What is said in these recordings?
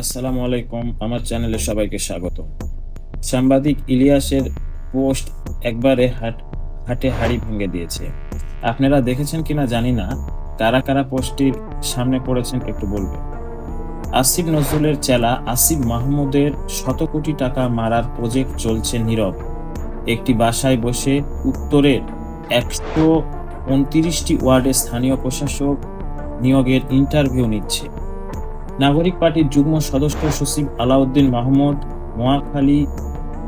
আসসালামু আলাইকুম, আমার চ্যানেলে সবাইকে স্বাগত। সাংবাদিক ইলিয়াসের পোস্ট একবারে হাট, হাটে হাড়ি ভেঙে দিয়েছে। আপনারা দেখেছেন কিনা জানি না, কারা কারা পোস্টটির সামনে পড়েছেন একটু বলবেন। আসিফ নজরুলের চেলা আসিফ মাহমুদের শত কোটি টাকা মারার প্রজেক্ট চলছে নীরব। একটি বাসায় বসে উত্তরের একশো উনত্রিশটি ওয়ার্ডে স্থানীয় প্রশাসক নিয়োগের ইন্টারভিউ নিচ্ছে। নাগরিক পার্টির যুগ্ম সদস্য সচিব আলাউদ্দিন মাহমুদ, নোয়াখালী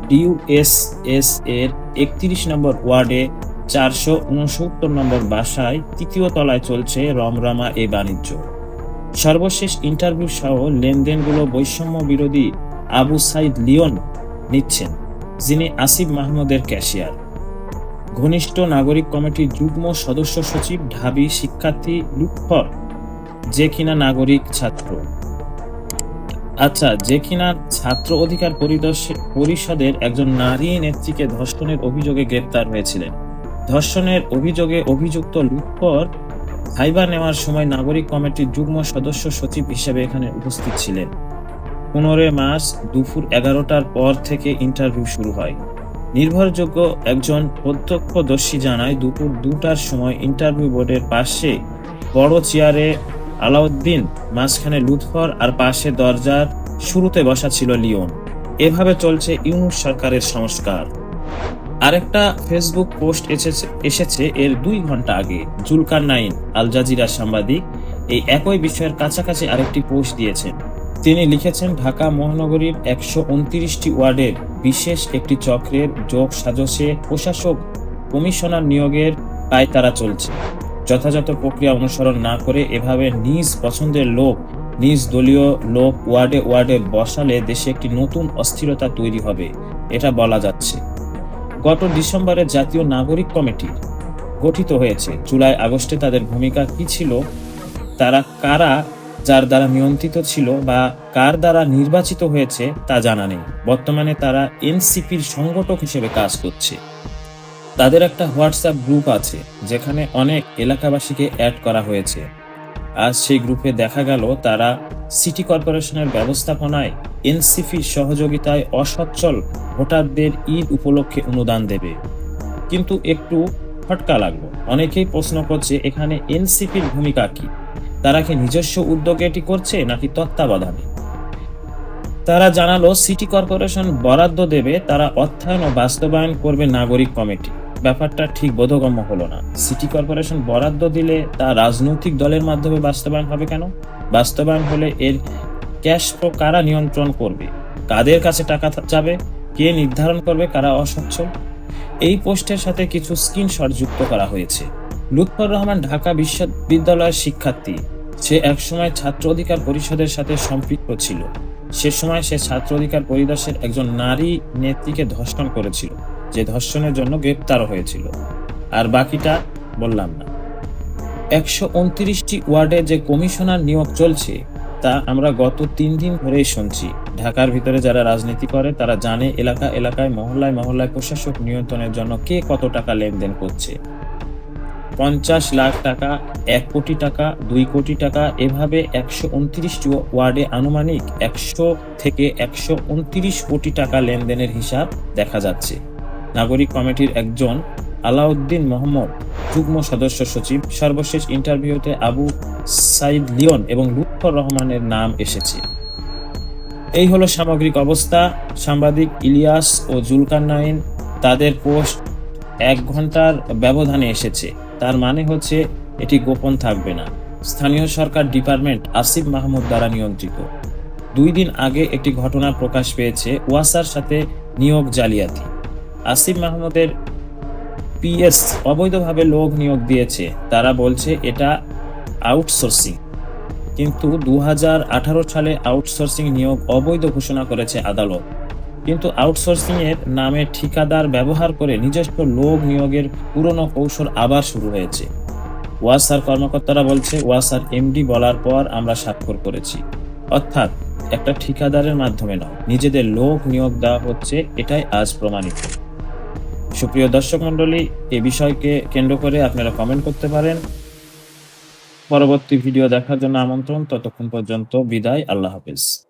ডিউএসএস এর একত্রিশ নম্বর ওয়ার্ডে চারশো উনসত্তর নম্বর বাসায় তৃতীয় তলায় চলছে রমরমা এই বাণিজ্য। সর্বশেষ ইন্টারভিউ সহ লেনদেনগুলো বৈষম্য বিরোধী আবু সাইদ লিওন নিচ্ছেন, যিনি আসিফ মাহমুদের ক্যাশিয়ার। ঘনিষ্ঠ নাগরিক কমিটির যুগ্ম সদস্য সচিব ঢাবি শিক্ষার্থী লুৎফর যে কিনা নাগরিক ছাত্র। আচ্ছা যে কিনা ছাত্র অধিকার পরিষদের একজন নারী নেত্রীকে ধর্ষণের অভিযোগে গ্রেপ্তার হয়েছিলেন। ধর্ষণের অভিযোগে অভিযুক্ত লুৎফর ভাইবা নেওয়ার সময় নাগরিক কমিটির যুগ্ম সদস্য সচিব হিসেবে এখানে উপস্থিত ছিলেন। পনেরোই মার্চ দুপুর এগারোটার পর থেকে ইন্টারভিউ শুরু হয়। নির্ভরযোগ্য একজন প্রত্যক্ষদর্শী জানায়, দুপুর দুটার সময় ইন্টারভিউ বোর্ডের পাশে বড় চেয়ারে আলাউদ্দিন মাঝখানে লুৎফর আর পাশে দরজার শুরুতে বসা ছিল লিওন। এভাবে চলছে ইউনুস সরকারের সংস্কার। আরেকটা ফেসবুক পোস্ট এসেছে এসেছে এর দুই ঘণ্টা আগে। জুলকার নাইন, আল জাজিরা সাংবাদিক, এই একই বিষয়ের কাছাকাছি আরেকটি পোস্ট দিয়েছেন। তিনি লিখেছেন, ঢাকা মহানগরীর একশো উনত্রিশটি ওয়ার্ডের বিশেষ একটি চক্রের যোগ সাজসে প্রশাসক কমিশনার নিয়োগের পায়তারা চলছে। যথাযথ প্রক্রিয়া অনুসরণ না করে এভাবে নিজ পছন্দের লোক, নিজ দলীয় লোক ওয়ার্ডে ওয়ার্ডে বসালে দেশে একটি নতুন অস্থিরতা তৈরি হবে, এটা বলা যাচ্ছে। গত ডিসেম্বরে জাতীয় নাগরিক কমিটি গঠিত হয়েছে। জুলাই আগস্টে তাদের ভূমিকা কি ছিল? তারা কারা, যার দ্বারা নিয়ন্ত্রিত ছিল বা কার দ্বারা নির্বাচিত হয়েছে তা জানা নেই। বর্তমানে তারা এনসিপির সংগঠক হিসেবে কাজ করছে। তাদের একটা হোয়াটসঅ্যাপ গ্রুপ আছে, যেখানে অনেক এলাকাবাসীকে অ্যাড করা হয়েছে। আজ সেই গ্রুপে দেখা গেল তারা সিটি কর্পোরেশনের ব্যবস্থাপনায় এনসিপির সহযোগিতায় অসচ্ছল ভোটারদের ঈদ উপলক্ষে অনুদান দেবে। কিন্তু একটু ফটকা লাগল। অনেকেই প্রশ্ন করছে, এখানে এনসিপির ভূমিকা কি? তারা কি নিজস্ব উদ্যোগে এটি করছে নাকি তত্ত্বাবধানে? তারা জানালো, সিটি কর্পোরেশন বরাদ্দ দেবে, তারা অর্থায়ন ও বাস্তবায়ন করবে নাগরিক কমিটি। ব্যাপারটা ঠিক বোধগম্য হলো না। সিটি কর্পোরেশন বরাদ্দ দিলে তা রাজনৈতিক দলের মাধ্যমে বাস্তবায়ন হবে কেন? বাস্তবায়ন হলে এর ক্যাশ ফ্লো কারা নিয়ন্ত্রণ করবে? কাদের কাছে টাকা যাবে? কে নির্ধারণ করবে কারা অসচ্ছল? এই পোস্টের সাথে কিছু স্ক্রিনশট যুক্ত করা হয়েছে। লুৎফর রহমান, ঢাকা বিশ্ববিদ্যালয়ের শিক্ষার্থী। সে একসময় ছাত্র অধিকার পরিষদের সাথে সম্পৃক্ত ছিল। সে সময় সে ছাত্র অধিকার পরিদর্শের একজন নারী নেত্রীকে ধর্ষণ করেছিল। যে ধর্ষণের জন্য গ্রেপ্তার হয়েছিল। আর বাকিটা বললাম না। একশো উনত্রিশটি ওয়ার্ডে যে কমিশনার নিয়োগ চলছে, তা আমরা গত তিন দিন ধরেই শুনছি। ঢাকার ভিতরে যারা রাজনীতি করে, তারা জানে এলাকা, এলাকায়, মহল্লায় মহল্লায় প্রশাসক নিয়ন্ত্রণের জন্য কে কত টাকা লেনদেন করছে। পঞ্চাশ লাখ টাকা, এক কোটি টাকা, দুই কোটি টাকা, এভাবে একশো উনত্রিশটি ওয়ার্ডে আনুমানিক একশো থেকে একশো উনত্রিশ কোটি টাকা লেনদেনের হিসাব দেখা যাচ্ছে। নাগরিক কমিটির একজন আলাউদ্দিন মোহাম্মদ যুগ্ম সদস্য সচিব, সর্বশেষ ইন্টারভিউতে আবু সাইদ লিওন এবং লুৎফর রহমানের নাম এসেছে। এই হলো সামগ্রিক অবস্থা। সাংবাদিক ইলিয়াস ও জুলকারনাইন তাদের পোস্ট এক ঘণ্টার ব্যবধানে এসেছে। তার মানে হচ্ছে এটি গোপন থাকবে না। স্থানীয় সরকার ডিপার্টমেন্ট আসিফ মাহমুদ দ্বারা নিয়ন্ত্রিত। দুই দিন আগে একটি ঘটনা প্রকাশ পেয়েছে ওয়াসার সাথে নিয়োগ জালিয়াতি। আসিফ মাহমুদের পিএস অবৈধভাবে লোক নিয়োগ দিয়েছে। তারা বলছে এটা আউটসোর্সিং। কিন্তু দু হাজার আঠারো সালে আউটসোর্সিং নিয়োগ অবৈধ ঘোষণা করেছে আদালত। কিন্তু আউটসোর্সিং এর নামে ঠিকাদার ব্যবহার করে নিজস্ব লোক নিয়োগের পুরনো কৌশল আবার শুরু হয়েছে। ওয়াসার কর্মকর্তারা বলছে, ওয়াসার এমডি বলার পর আমরা স্বাক্ষর করেছি। অর্থাৎ একটা ঠিকাদারের মাধ্যমে নয়, নিজেদের লোক নিয়োগ দেওয়া হচ্ছে, এটাই আজ প্রমাণিত। সুপ্রিয় দর্শক মন্ডলী এ বিষয়কে কেন্দ্র করে আপনারা কমেন্ট করতে পারেন। পরবর্তী ভিডিও দেখার জন্য আমন্ত্রণ। ততক্ষণ পর্যন্ত বিদায়। আল্লাহ হাফেজ।